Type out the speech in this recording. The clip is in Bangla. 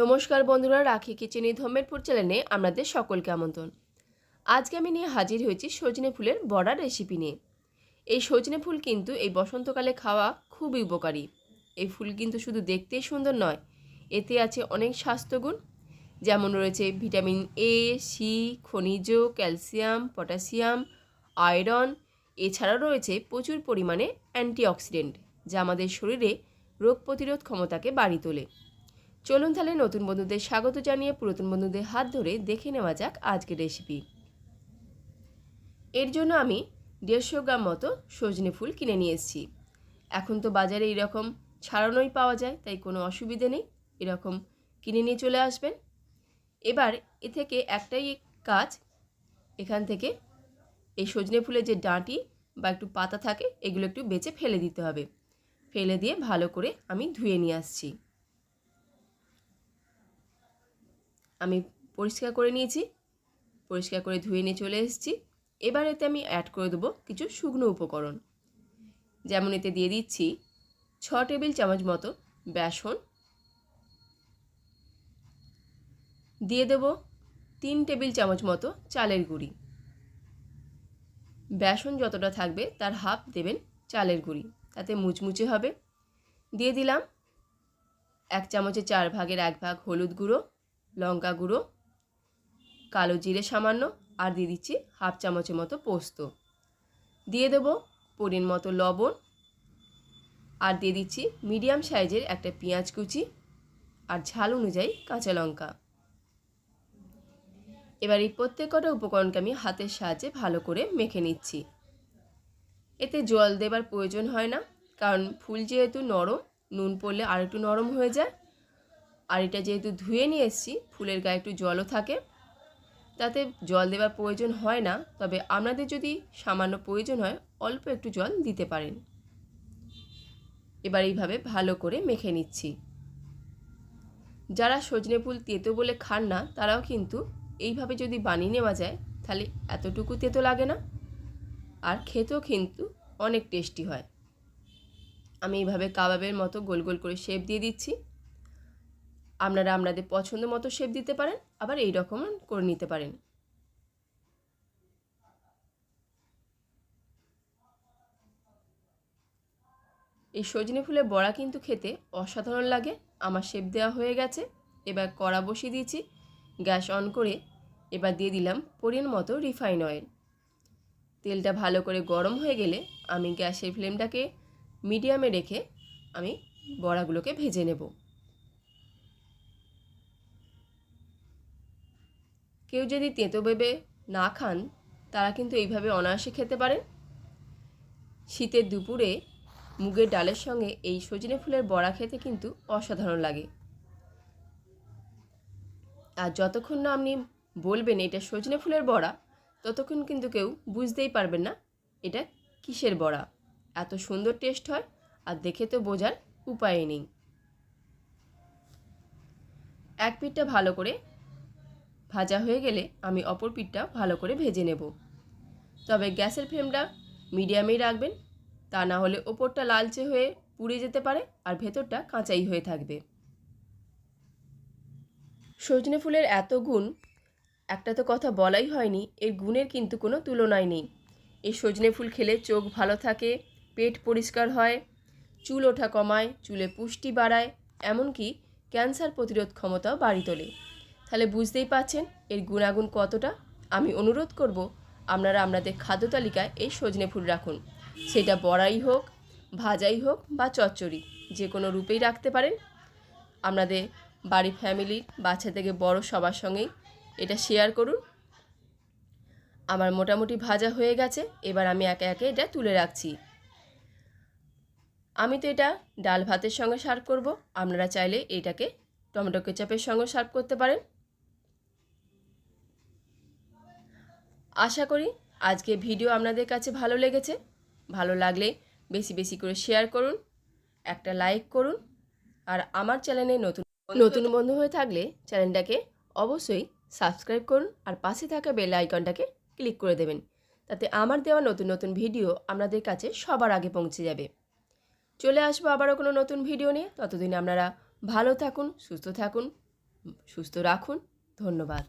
নমস্কার বন্ধুরা, রাখি কিচেনি ধম্মেরপুর চ্যানেলে আপনাদের সকলকে আমন্ত্রণ। আজকে আমি নিয়ে হাজির হয়েছি সজনে ফুলের বড়া রেসিপি নিয়ে। এই সজনে ফুল কিন্তু এই বসন্তকালে খাওয়া খুবই উপকারী। এই ফুল কিন্তু শুধু দেখতেই সুন্দর নয়, এতে আছে অনেক স্বাস্থ্যগুণ, যেমন রয়েছে ভিটামিন এ সি খনিজ, ক্যালসিয়াম, পটাশিয়াম, আয়রন, এছাড়াও রয়েছে প্রচুর পরিমাণে অ্যান্টিঅক্সিডেন্ট, যা আমাদের শরীরে রোগ প্রতিরোধ ক্ষমতাকে বাড়ি তোলে। চলুন তাহলে নতুন বন্ধুদের স্বাগত জানিয়ে পুরাতন বন্ধুদের হাত ধরে দেখে নেওয়া যাক আজকের রেসিপি এর জন্য আমি দেড়শো গ্রাম মতো সজনে ফুল কিনে নিয়ে এসেছি। এখন তো বাজারে এরকম ছাড়ানোই পাওয়া যায়, তাই কোনো অসুবিধে নেই। এরকম কিনে নিয়ে চলে আসবেন। এবার এ থেকে একটাই কাজ, এখান থেকে এই সজনে ফুলের যে ডাঁটি বা একটু পাতা থাকে, এগুলো একটু বেছে ফেলে দিতে হবে। ফেলে দিয়ে ভালো করে আমি ধুয়ে নিয়ে আসছি। আমি পরিষ্কার করে নিয়েছি, পরিষ্কার করে ধুয়ে নিয়ে চলে এসেছি। এবার এতে আমি অ্যাড করে দেবো কিছু শুকনো উপকরণ। যেমন এতে দিয়ে দিচ্ছি ছ টেবিল চামচ মতো বেসন। দিয়ে দেব তিন টেবিল চামচ মতো চালের গুঁড়ি। বেসন যতটা থাকবে তার হাফ দেবেন চালের গুঁড়ি, তাতে মুচমুচে হবে। দিয়ে দিলাম এক চামচের চার ভাগের এক ভাগ হলুদ গুঁড়ো। লঙ্কা গুঁড়ো, কালো জিরে সামান্য, আর দিয়ে দিচ্ছি হাফ চামচের মতো পোস্ত। দিয়ে দেব পরিণ মতো লবণ, আর দিয়ে দিচ্ছি মিডিয়াম সাইজের একটা পেঁয়াজ কুচি, আর ঝাল অনুযায়ী কাঁচা লঙ্কা। এবার এই প্রত্যেক কটা উপকরণকে আমি হাতের সাহায্যে ভালো করে মেখে নিচ্ছি। এতে জল দেবার প্রয়োজন হয় না, কারণ ফুল যেহেতু নরম, নুন পড়লে আর একটু নরম হয়ে যায়। আর এটা যেহেতু ধুয়ে নিয়ে এসেছি, ফুলের গায়ে একটু জলও থাকে। তাতে জল দেওয়ার প্রয়োজন হয় না, তবে আপনাদের যদি সামান্য প্রয়োজন হয়, অল্প একটু জল দিতে পারেন। এবার এইভাবে ভালো করে মেখে নিচ্ছি। যারা সজনে ফুল তেতো বলে খান না, তারাও কিন্তু এইভাবে যদি বানিয়ে নেওয়া যায়, তাহলে এতটুকু তেতো লাগে না। আর খেতেও কিন্তু অনেক টেস্টি হয়। আমি এইভাবে কাবাবের মতো গোল গোল করে শেপ দিয়ে দিচ্ছি। আপনারা আপনাদের পছন্দ মতো শেপ দিতে পারেন, আবার এই রকম করে নিতে পারেন। এই সজনে ফুলের বড়া কিন্তু খেতে অসাধারণ লাগে, আমার শেপ দেওয়া হয়ে গেছে। এবার কড়া বসিয়ে দিয়েছি, গ্যাস অন করে এবার দিয়ে দিলাম পরিমাণ মতো রিফাইন অয়েল তেলটা ভালো করে গরম হয়ে গেলে আমি গ্যাসের ফ্লেমটাকে মিডিয়ামে রেখে আমি বড়াগুলোকে ভেজে নেব। কেউ যদি তেঁতো ভেবে না খান, তারা কিন্তু এইভাবে অনায়াসে খেতে পারেন শীতের দুপুরে মুগের ডালের সঙ্গে এই সজনে ফুলের বড়া খেতে কিন্তু অসাধারণ লাগে। আর যতক্ষণ না আপনি বলবেন এটা সজনে ফুলের বড়া, ততক্ষণ কিন্তু কেউ বুঝতেই পারবেন না এটা কিসের বড়া। এত সুন্দর টেস্ট হয় আর দেখে তো বোঝার উপায় নেই। এক পিঠটা ভালো করে ভাজা হয়ে গেলে আমি অপর পিঠটা ভালো করে ভেজে নেব। তবে গ্যাসের ফ্লেমটা মিডিয়ামেই রাখবেন, তা না হলে ওপরটা লালচে হয়ে পুড়ে যেতে পারে আর ভেতরটা কাঁচাই হয়ে থাকবে। সজনে ফুলের এত গুণ, একটা তো কথা বলাই হয়নি, এর গুণের কিন্তু কোনো তুলনাই নেই। এই সজনে ফুল খেলে চোখ ভালো থাকে, পেট পরিষ্কার হয়, চুল ওঠা কমায়, চুলে পুষ্টি বাড়ায়, এমনকি ক্যান্সার প্রতিরোধ ক্ষমতাও বাড়ি তোলে। তাহলে বুঝতেই পাচ্ছেন এর গুণাগুণ কতটা? আমি অনুরোধ করব, আপনারা আপনাদের খাদ্য তালিকায় এই সজনে ফুল রাখুন। সেটা বড়াই হোক, ভাজাই হোক বা চচ্চড়ি, যে কোনো রূপেই রাখতে পারেন। আপনাদের বাড়ি ফ্যামিলির বাচ্চা থেকে বড় সবার সঙ্গেই এটা শেয়ার করুন। আমার মোটামুটি ভাজা হয়ে গেছে, এবার আমি একে একে এটা তুলে রাখছি। আমি তো এটা ডাল ভাতের সঙ্গে সার্ভ করব, আপনারা চাইলে এটাকে টমেটো কেচাপের সঙ্গে সার্ভ করতে পারেন। আশা করি আজকে ভিডিও আপনাদের কাছে ভালো লেগেছে। ভালো লাগলে বেশি বেশি করে শেয়ার করুন, একটা লাইক করুন, আর আমার চ্যানেলে নতুন নতুন বন্ধু হয়ে থাকলে চ্যানেলটাকে অবশ্যই সাবস্ক্রাইব করুন, আর পাশে থাকা বেল আইকনটাকে ক্লিক করে দেবেন। তাতে আমার দেওয়া নতুন নতুন ভিডিও আপনাদের কাছে সবার আগে পৌঁছে যাবে। চলে আসব আবারও কোনো নতুন ভিডিও নিয়ে। ততদিন আপনারা ভালো থাকুন, সুস্থ থাকুন, সুস্থ রাখুন। ধন্যবাদ।